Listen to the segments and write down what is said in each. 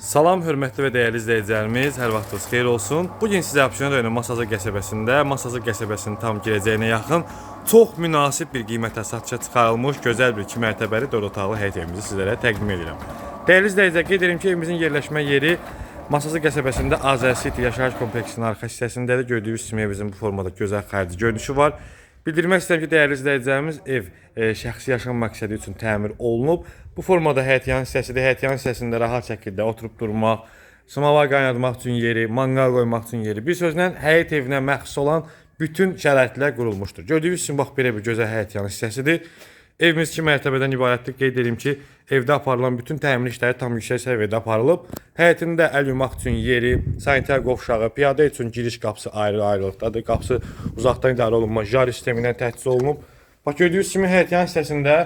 Salam, hörmətli və dəyərli izləyicilərimiz, hər vaxtınız xeyir olsun. Bu gün sizə Abşeron rayonu Masazı qəsəbəsində, Masazı qəsəbəsinin tam girəcəyinə yaxın çox münasib bir qiymətə satışa çıxarılmış gözəl bir 2 mərtəbəli 4 otaqlı həyət evimizi sizlərə təqdim edirəm. Dəyərli izləyicilər, qeyd edirəm ki, evimizin yerləşmə yeri Masazı qəsəbəsində Azər City yaşayış kompleksinin arxa hissəsindədir. Gördüyünüz kimi evimizin bu formada gözəl xarici görünüşü var. Bildirmək istəyirəm ki, dəyərli izləyicilərimiz ev e, şəxsi yaşam məqsədi üçün təmir olunub. Bu formada həyətyan hissəsidir. Həyətyan hissəsində rahat şəkildə oturub durmaq, samavar qaynatmaq üçün yeri, manqal qoymaq üçün yeri. Bir sözlə həyət evinə məxsus olan bütün şəraitlər qurulmuşdur. Gördüyünüz kimi bax belə bir gözəl həyətyan hissəsidir. Evimiz 2 mərtəbədən ibarətdir. Qeyd edim ki, evdə aparılan bütün təmir işləri tam yüksək səviyyədə aparılıb. Həyətində əl yumaq üçün yeri, sanitar qovşağı, piyada üçün giriş qapısı ayrı-ayrılıqdadır. Qapısı uzaqdan idarə olunmuş jar sistemi ilə təchiz olunub. Bax gördüyünüz kimi həyətyan hissəsində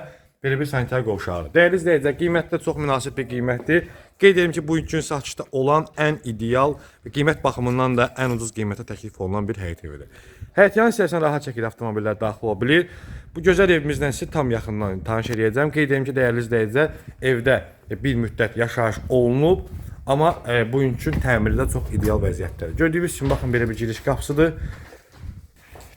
belə bir sanitar qovşağı. Dəyərli izləyicilər, qiymətdə çox münasib bir qiymətdir. Qeyd edim ki, bu gün satışda olan ən ideal və qiymət baxımından da ən ucuz qiymətə təklif olunan bir həyət evidir. Həyətyan hissəsinə rahat şəkildə avtomobillər daxil ola bilir. Bu gözəl evimizlə sizi tam yaxından tanış edəcəm. Qeyd edim ki, dəyərli izləyicilər, evdə bir müddət yaşayış olunub, amma e, bu gün üçün təmirdə çox ideal vəziyyətdədir. Gördüyünüz kimi baxın belə bir giriş qapısıdır.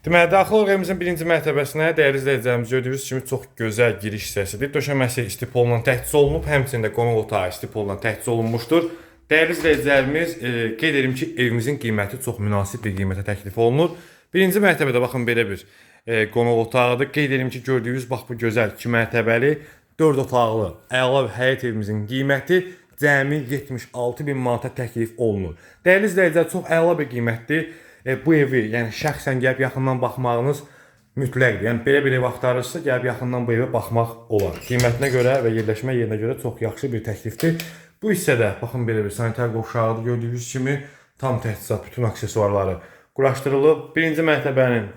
Deməli, daxil evimizin birinci mərtəbəsinə dəyərli izləyicilərimiz gördüyünüz kimi çox gözəl giriş hissəsidir. Döşəməsi istipolla təchiz olunub, həmçinin də qonaq otağı istipolla təchiz olunmuşdur. Dəyərli izləyicilərimiz, e, qeyd edirəm ki, evimizin qiyməti çox münasib bir qiymətə təklif olunur. Birinci mərtəbədə baxın belə bir e, qonaq otağıdır. Qeyd edirəm ki, gördüyünüz bax bu gözəl 2 mərtəbəli 4 otaqlı əla bir həyət evimizin qiyməti cəmi 76 min manata təklif olunur. Dəyərli izləyicilər, çox əla bir qiymətdir. E, bu evi, yəni şəxsən gəlib yaxından baxmağınız mütləqdir. Yəni belə bir ev axtarırsınızsa, gəlib yaxından bu evə baxmaq olar. Qiymətinə görə və yerləşmə yerinə görə çox yaxşı bir təklifdir. Bu hissədə baxın belə bir sanitar qovşağıdır. Gördüyünüz kimi tam təchizat, bütün aksesuarları quraşdırılıb. Birinci mərtəbənin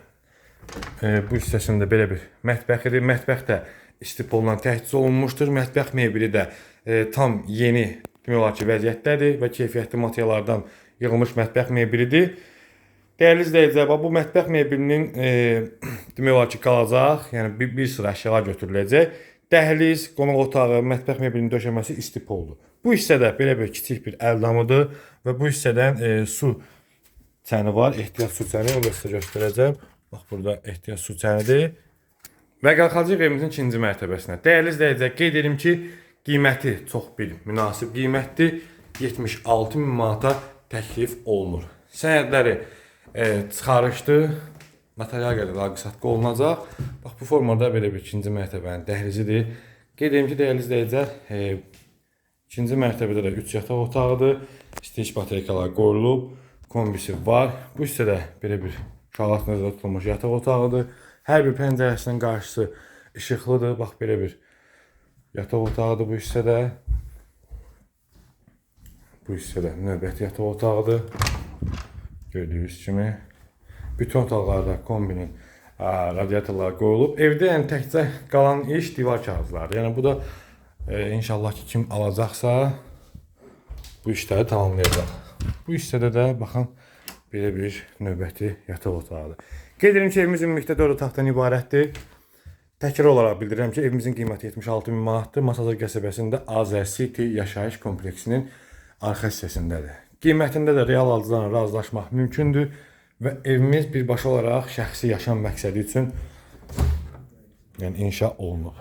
e, bu hissəsində belə bir mətbəxidir. Mətbəx də istipolla təchiz olunmuşdur. Mətbəx mebeli də e, tam yeni demək olar ki, vəziyyətdədir və keyfiyyətli materiallardan yığılmış mətbəx mebelidir. Dəyərli izləyicilər, bu mətbəx mebelinin e, demək olar ki, qalacaq, yəni bir, bir sıra əşyalar götürüləcək. Dəhliz, qonaq otağı, mətbəx mebelinin döşəməsi istipoldur. Bu hissədə belə bir kiçik bir əldamıdır və bu hissədən e, su çəni var, ehtiyat su çəni, onu da sizə göstərəcəm. Bax, burada ehtiyat su çənidir. Və qalxacaq evimizin ikinci mərtəbəsinə. Dəyərli izləyicilər, qeyd edim ki, qiyməti çox bir münasib qiymətdir. 76 min manata təklif olunur. Sənədləri e, çıxarışdı. Material qədər aqsatqı olunacaq. Bax bu formada belə bir ikinci mərtəbənin dəhlizidir. Qeyd edim ki, dəyərli izləyicilər, e, ikinci mərtəbədə də 3 yataq otağıdır. İstilik batareykalar qoyulub, kombisi var. Bu hissədə belə bir uşaqlar nəzərdə tutulmuş yataq otağıdır. Hər bir pəncərəsinin qarşısı işıqlıdır. Bax belə bir yataq otağıdır bu hissədə. Bu hissədə növbəti yataq otağıdır. Gördüyünüz kimi bütün otaqlarda kombinin radiatorlar qoyulub. Evdə yəni təkcə qalan iş divar kağızları. Yəni bu da e, inşallah ki kim alacaqsa bu işləri tamamlayacaq. Bu hissədə də baxın belə bir növbəti yataq otağıdır. Qeyd edirəm ki, evimiz ümumilikdə 4 otaqdan ibarətdir. Təkrar olaraq bildirirəm ki, evimizin qiyməti 76 min manatdır. Masazır qəsəbəsində Azer City yaşayış kompleksinin arxa hissəsindədir. Qiymətində də real alıcılarla razılaşmaq mümkündür və evimiz birbaşa olaraq şəxsi yaşam məqsədi üçün yəni inşa olunub.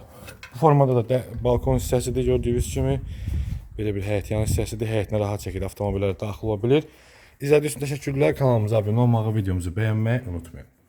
Bu formada da balkon hissəsidir gördüyünüz kimi. Belə bir həyətyan hissəsidir. Həyətinə rahat şəkildə avtomobillər daxil ola bilir. İzlədiyiniz üçün təşəkkürlər. Kanalımıza abunə olmağı, videomuzu bəyənməyi unutmayın.